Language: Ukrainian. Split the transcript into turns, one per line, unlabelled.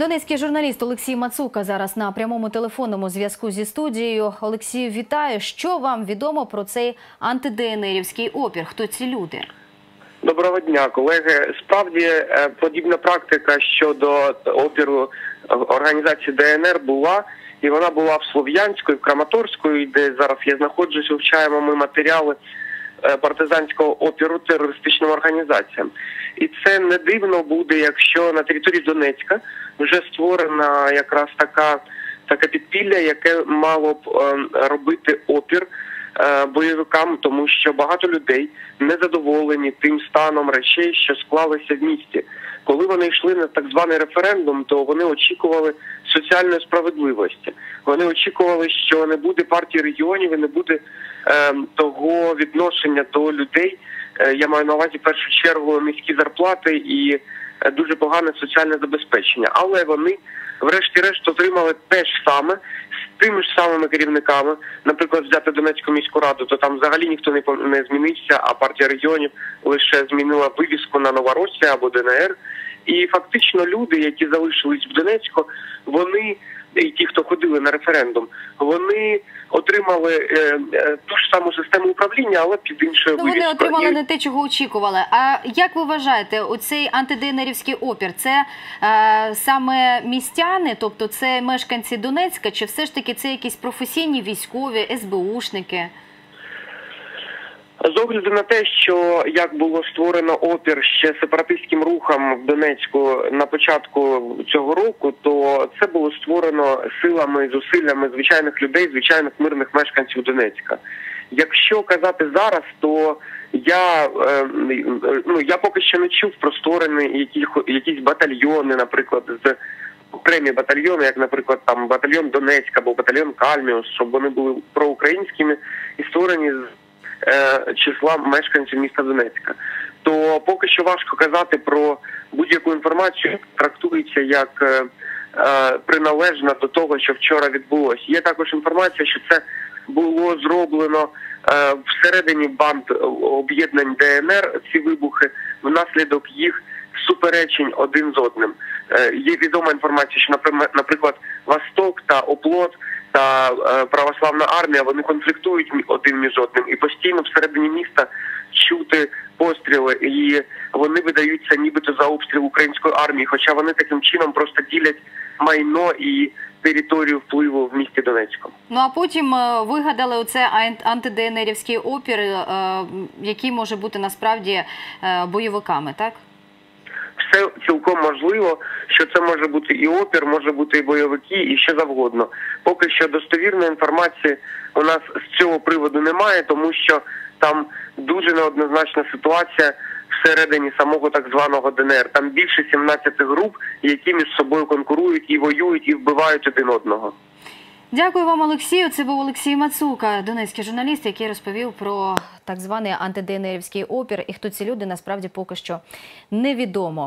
Донецький журналіст Олексій Мацука зараз на прямому телефонному зв'язку зі студією. Олексію, вітаю. Що вам відомо про цей антиденерівський опір? Хто ці люди?
Доброго дня, колеги. Справді е, подібна практика щодо опіру організації ДНР була, і вона була в Слов'янську, і в Краматорську, де зараз я знаходжусь, вивчаємо ми матеріали е, партизанського опіру терористичним організаціям. І це не дивно буде, якщо на території Донецька вже створена якраз така таке підпілля, яке мало б е, робити опір е, бойовикам, тому що багато людей не задоволені тим станом речей, що склалися в місті. Коли вони йшли на так званий референдум, то вони очікували соціальної справедливості. Вони очікували, що не буде партії регіонів і не буде е, того відношення до людей. Е, я маю на увазі в першу чергу низькі зарплати і е, дуже погане соціальне забезпечення. Але вони, врешті-решт, отримали те ж саме з тими ж самими керівниками. Наприклад, взяти Донецьку міську раду, то там взагалі ніхто не не змінився, а партія регіонів лише змінила вивіску на Новоросія або ДНР. І фактично люди, які залишились в Донецьку, вони і ті, хто ходили на референдум, вони отримали е, е, ту ж саму систему управління, але під іншою
Ну, вони отримали
І-
не те, чого очікували. А як ви вважаєте, оцей антиденерівський опір це е, саме містяни, тобто це мешканці Донецька, чи все ж таки це якісь професійні військові, СБУшники?
З огляду на те, що як було створено опір ще сепаратистським рухам в Донецьку на початку цього року, то це було створено силами, зусиллями звичайних людей, звичайних мирних мешканців Донецька. Якщо казати зараз, то я е, ну я поки що не чув про створені якісь, якісь батальйони, наприклад, з окремі батальйони, як, наприклад, там батальйон Донецьк або батальйон Кальміус, щоб вони були проукраїнськими і створені з числа мешканців міста Донецька. То поки що важко казати про будь-яку інформацію, трактується як е, е, приналежна до того, що вчора відбулося. Є також інформація, що це було зроблено е, всередині банд об'єднань ДНР. Ці вибухи внаслідок їх суперечень один з одним. Е, є відома інформація, що наприклад, Восток та Оплот та е, православна армія вони конфліктують один між одним і постійно всередині міста чути постріли, і вони видаються нібито за обстріл української армії, хоча вони таким чином просто ділять майно і територію впливу в місті Донецьку.
Ну а потім е, вигадали оце ан- антиденерівський опір, е, який може бути насправді бойовиками, так?
Все цілком можливо, що це може бути і опір, може бути і бойовики, і що завгодно. Поки що достовірної інформації у нас з цього приводу немає, тому що там дуже неоднозначна ситуація всередині самого так званого ДНР. Там більше 17 груп, які між собою конкурують і воюють, і вбивають один одного.
Дякую вам, Олексію. Це був Олексій Мацука, донецький журналіст, який розповів про так званий антиденерівський опір. І хто ці люди насправді поки що невідомо.